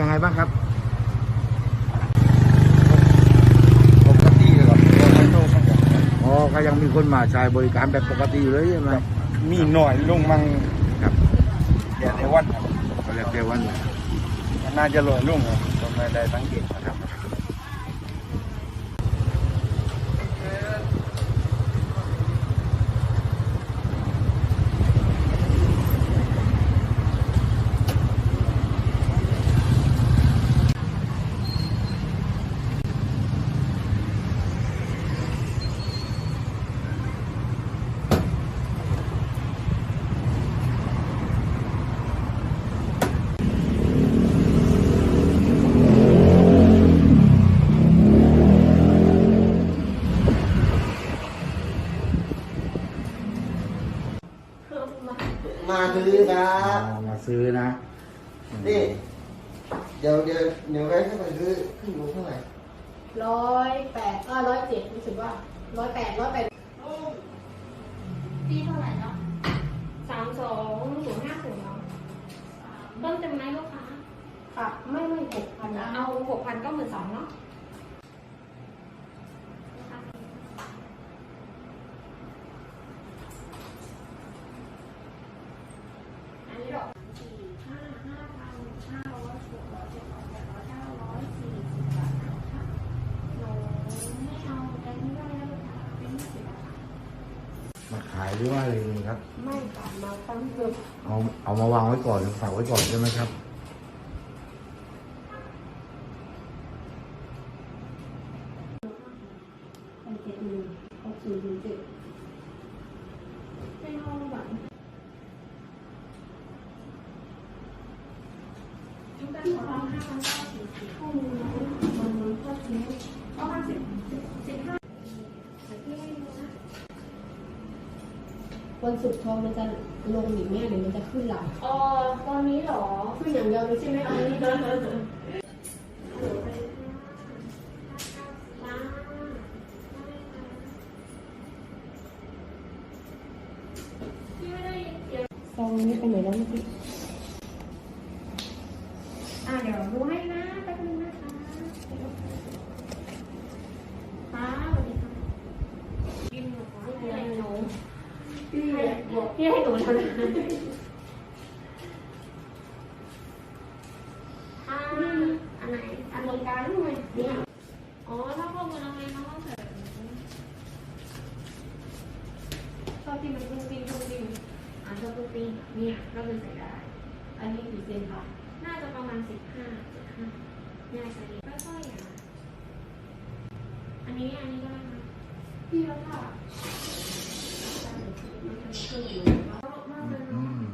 ยังไงบ้างครับปกติเลยครับไม่โตครับอ๋อก็ยังมีคนมาใช้บริการแบบปกติอยู่เลยใช่ไหมมีหน่อยลงมังครับเดี๋ยวในวันครับก็แล้วแต่วันน่าจะลอยลงครับก็ไม่ได้สังเกตนะครับ มาซื้อครัอ๋บอมาซื้อนะนี่เดี๋ยวเดี๋ยวเดี๋ยวไว้ให้มาซื้อขึ้นอยู่เท่าไหร่ร้อยแปดก็ร้อยเจ็ดรู้สึกว่าร้อยแปดร้อยแปดปีเท่าไหร่เนาะสามสองศูนย์ห้าศูนย์เนาะเพิ่มเต็มไหมลูกค้าค่ะ ไม่ไม่หกพันนะเอาหกพันก็หมื่นสองเนาะอันนี้ดอกสี่ห้าห้าพันห้าร้อยหกร้อยเจ็ดร้อยแปดร้อยเก้าร้อยสี่สิบบาทนะคะหนูไม่เอาแบงค์ไม่ได้แล้วลูกค้าเป็นยี่สิบบาท มา ขายหรือว่าอะไรอย่างงี้ครับ ไม่ค่ะมาตั้งเกือบเอาเอามาวางไว้ก่อนหรือฝากไว้ก่อนใช่ไหมครับ ไปเจ็ดหนึ่งหกสี่ถึงเจ็ดไม่เอาหวานทุกท่านขอรับห้าพันเก้าสิบสี่ข้อมูลนะมันมันก็ทิ้งประมาณสิบสิบสิบห้าแต่ที่ไม่รู้นะ วันศุกร์ทองมันจะลงอีกแม่หรือมันจะขึ้นหลังอ๋อตอนนี้เหรอขึ้นอย่างเดียวเลยใช่ไหมอัอันนนี้นี้เดินเดินเดินพี่ไม่ได้ยินเสียงซองนี้ไปไหนแล้วเมื่อกี้อ่าเดี๋ยวดูให้นะแป๊บนึงนะคะค่ะสวัสดีค่ะกินหนูขอให้หนูพี่บอก พี่ให้หนูทำอ่าอันไหนอันตรงกลางทำไมเนี่ยอ๋อถ้าข้อมูลอะไรน้องต้องใส่แบบนี้ชอบที่มันตุ้งติ้งตุ้งติ้งอ่าชอบตุ้งติ้งเนี่ยก็เป็นใส่ได้อันนี้กี่เซนคะน่าจะประมาณสิบห้าสิบห้าเนี่ยใส่ดีค่อยๆอย่างอันนี้อันนี้ก็ได้นะพี่แล้วค่ะมันจะขึ้นอยู่มากเลย อื เนาะ ม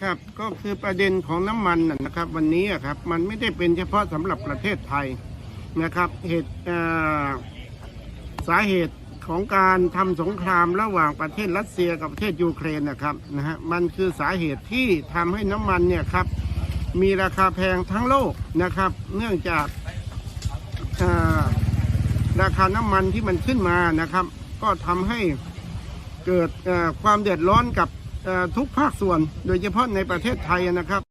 ครับ ก็คือประเด็นของน้ำมันนะครับ วันนี้ครับมันไม่ได้เป็นเฉพาะสำหรับประเทศไทยนะครับเหตุสาเหตุของการทำสงครามระหว่างประเทศรัสเซียกับประเทศยูเครนนะครับนะฮะมันคือสาเหตุที่ทำให้น้ำมันเนี่ยครับมีราคาแพงทั้งโลกนะครับ เนื่องจากราคาน้ำมันที่มันขึ้นมานะครับ ก็ทำให้เกิดความเดือดร้อนกับ ทุกภาคส่วนโดยเฉพาะในประเทศไทยนะครับ